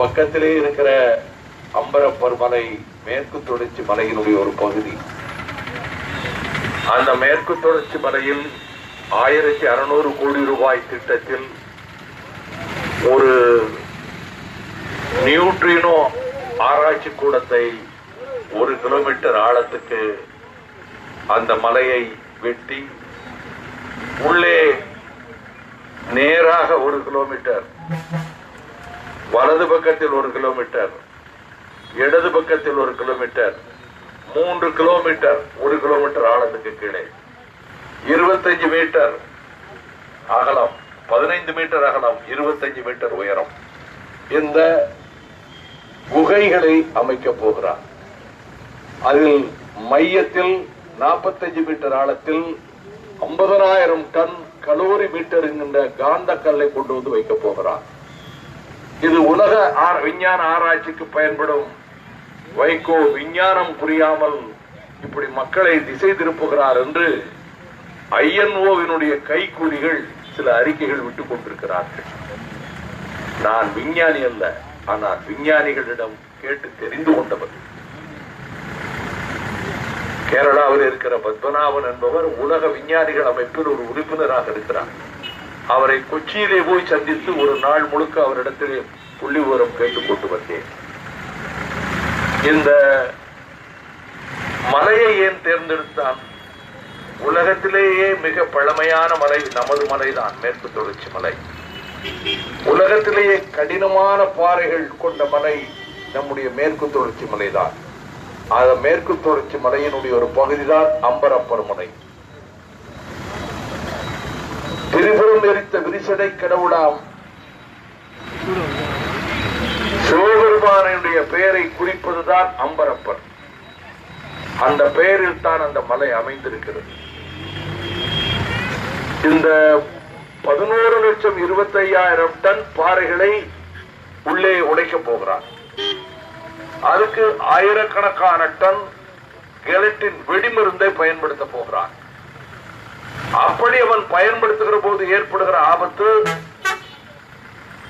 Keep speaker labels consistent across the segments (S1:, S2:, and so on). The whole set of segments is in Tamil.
S1: பக்கத்திலே இருக்கிற அம்பரப்பர் மலை மேற்கு தொடர்ச்சி மலையினுடைய ஒரு பகுதி. அந்த மேற்கு தொடர்ச்சி மலையில் ஆயிரத்தி அறுநூறு கோடி ரூபாய் திட்டத்தில் ஒரு நியூட்ரினோ ஆராய்ச்சி கூடத்தை ஒரு கிலோமீட்டர் ஆழத்துக்கு அந்த மலையை வெட்டி உள்ளே நேராக ஒரு கிலோமீட்டர் வலது பக்கத்தில் ஒரு கிலோமீட்டர் இடது பக்கத்தில் ஒரு கிலோமீட்டர் மூன்று கிலோமீட்டர் ஒரு கிலோமீட்டர் ஆழத்துக்கு கீழே. இருபத்தஞ்சு மீட்டர் அகலம் பதினைந்து மீட்டர் அகலம் இருபத்தஞ்சு மீட்டர் உயரம். இந்த குகைகளை அமைக்க போகிறார். அதில் மையத்தில் நாற்பத்தஞ்சு மீட்டர் ஆழத்தில் ஐம்பதனாயிரம் டன் கலோரி மீட்டர் என்கின்ற காந்த கல்லை கொண்டு வந்து வைக்க போகிறார். இது உலக விஞ்ஞான ஆராய்ச்சிக்கு பயன்படும். வைகோ விஞ்ஞானம் புரியாமல் இப்படி மக்களை திசை திருப்புகிறார் என்று ஐஎன்ஓவினுடைய கைக்கூலிகள் சில அறிக்கைகள் விட்டுக் கொண்டிருக்கிறார்கள். நான் விஞ்ஞானி அல்ல ஆனால் விஞ்ஞானிகளிடம் கேட்டு தெரிந்து கொண்டவர் கேரளாவில் இருக்கிற பத்மநாபன் என்பவர் உலக விஞ்ஞானிகள் அமைப்பில் ஒரு உறுப்பினராக இருக்கிறார். அவரை கொச்சியிலே போய் சந்தித்து ஒரு நாள் முழுக்க அவரிடத்தில் புள்ளி விவரம் கேட்டுக் கொண்டு வந்தேன். இந்த மலையை ஏன் தேர்ந்தெடுத்தான்? உலகத்திலேயே மிக பழமையான மலை நமது மலைதான் மேற்கு தொடர்ச்சி மலை. உலகத்திலேயே கடினமான பாறைகள் கொண்ட மலை நம்முடைய மேற்கு தொடர்ச்சி மலைதான். அந்த மேற்கு தொடர்ச்சி மலையினுடைய ஒரு பகுதிதான் அம்பரப்பர் மலை. திரிபுரம் எரித்த விரிசடை கடவுளாம். சிவபெருமானுடைய பெயரை குறிப்பதுதான் அம்பரப்பர் அந்த பெயரில் தான் அந்த மலை அமைந்திருக்கிறது. இந்த பதினோரு லட்சம் இருபத்தி ஐயாயிரம் டன் பாறைகளை உள்ளே உடைக்க போகிறார் அதுக்கு ஆயிரக்கணக்கான டன் கெலட்டின் வெடிமருந்தை பயன்படுத்த போகிறான். அப்படி அவன் பயன்படுத்துகிற போது ஏற்படுகிற ஆபத்து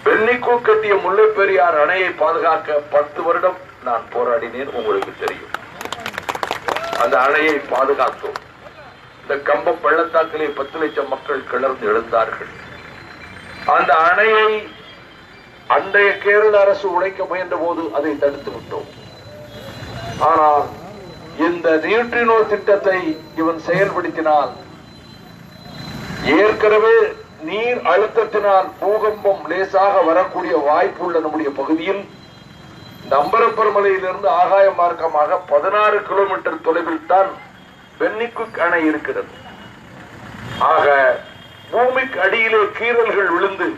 S1: வெள்ளிக்கூ கட்டிய முல்லை பெரியார் அணையை பாதுகாக்க பத்து வருடம் நான் போராடினேன் உங்களுக்கு தெரியும். அந்த அணையை பாதுகாத்தோம். இந்த கம்ப பள்ளத்தாக்கிலே பத்து லட்சம் மக்கள் கிளர்ந்து எழுந்தார்கள். அந்த அணையை அன்றைய கேரள அரசு உடைக்க முயன்ற போது அதை தடுத்து விட்டோம். ஆனால் இந்த நியூட்ரினோ திட்டத்தை இவன் செயல்படுத்தினால் ஏற்கனவே நீர் அழுத்தத்தினால் பூகம்பம் லேசாக வரக்கூடிய வாய்ப்பு உள்ள நம்முடைய பகுதியில் நம்பரப்பெருமலையிலிருந்து ஆகாய மார்க்கமாக பதினாறு கிலோமீட்டர் தொலைவில் தான் வெண்ணிக்குக் அணை இருக்கிறது. ஆக பூமிக்கு அடியிலே கீறல்கள் விழுந்து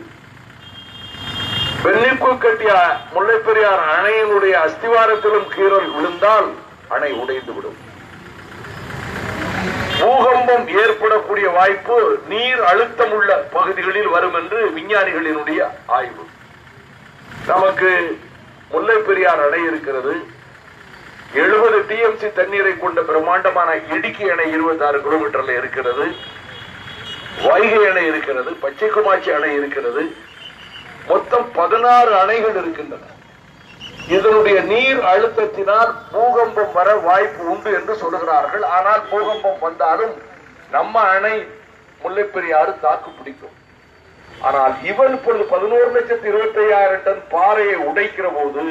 S1: வெண்ணிக்குள் கட்டிய முல்லைப்பெரியார் அணையினுடைய அஸ்திவாரத்திலும் கீறல் விழுந்தால் அணை உடைந்து விடும் பூகம்பம் ஏற்படக்கூடிய வாய்ப்பு நீர் அழுத்தம் உள்ள பகுதிகளில் வரும் என்று விஞ்ஞானிகளினுடைய ஆய்வு. நமக்கு முல்லை பெரியார் அணை இருக்கிறது. எழுபது டிஎம்சி தண்ணீரை கொண்ட பிரம்மாண்டமான இடுக்கி அணை இருபத்தி ஆறு கிலோமீட்டர்ல இருக்கிறது. வைகை அணை இருக்கிறது பச்சை குமாச்சி அணை இருக்கிறது. மொத்தம் பதினாறு அணைகள் இருக்கின்றன. இதனுடைய நீர் அழுத்தத்தினால் பூகம்பம் வர வாய்ப்பு உண்டு என்று சொல்லுகிறார்கள். ஆனால் பூகம்பம் வந்தாலும் நம்ம அணை முல்லைப்பெரியாறு தாக்கு பிடிக்கும். ஆனால் இவன் இப்பொழுது பதினோரு லட்சத்தி இருபத்தி ஐயாயிரம் டன் பாறையை உடைக்கிற போது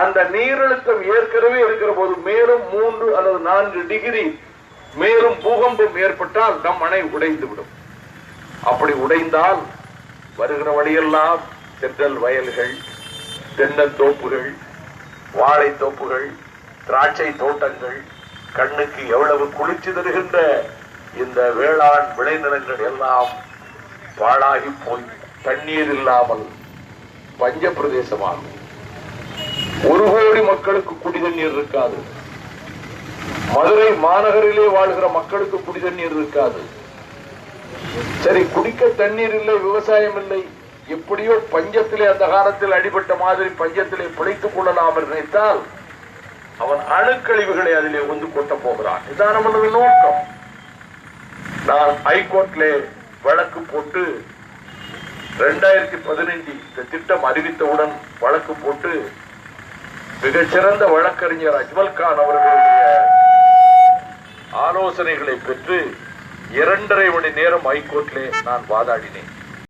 S1: அந்த நீரழுத்தம் ஏற்கனவே இருக்கிற போது மேலும் மூன்று அல்லது நான்கு டிகிரி மேலும் பூகம்பம் ஏற்பட்டால் நம் அணை உடைந்து விடும் அப்படி உடைந்தால் வருகிற வழியெல்லாம் தென்றல் வயல்கள் தென்னந்தோப்புகள் வாழைத்தோப்புகள் திராட்சை தோட்டங்கள் கண்ணுக்கு எவ்வளவு குளிர்ச்சி தருகின்ற இந்த வேளாண் விளைநிலங்கள் எல்லாம் பாழாகி போய் தண்ணீர் இல்லாமல் பஞ்ச பிரதேசமாகும் ஒரு கோடி மக்களுக்கு குடி தண்ணீர் இருக்காது. மதுரை மாநகரிலே வாழ்கிற மக்களுக்கு குடி தண்ணீர் இருக்காது. சரி குடிக்க தண்ணீர் இல்லை விவசாயம் இல்லை. எப்படியோ பஞ்சத்திலே அந்த காலத்தில் அடிபட்ட மாதிரி பஞ்சத்திலே பிழைத்துக் கொள்ளலாம் என்று நினைத்தால் அவன் அணுக்கழிவுகளை அதிலே வந்து கொட்ட போகிறான். இதான் நம்மளது நோக்கம். நான் ஹைகோர்ட்லே வழக்கு போட்டு ரெண்டாயிரத்தி பதினைஞ்சு இந்த திட்டம் அறிவித்தவுடன் வழக்கு போட்டு மிகச்சிறந்த வழக்கறிஞர் அஜ்மல் கான் அவர்களுடைய ஆலோசனைகளை பெற்று இரண்டரை மணி நேரம் ஹைகோர்ட்லே நான் வாதாடினேன்.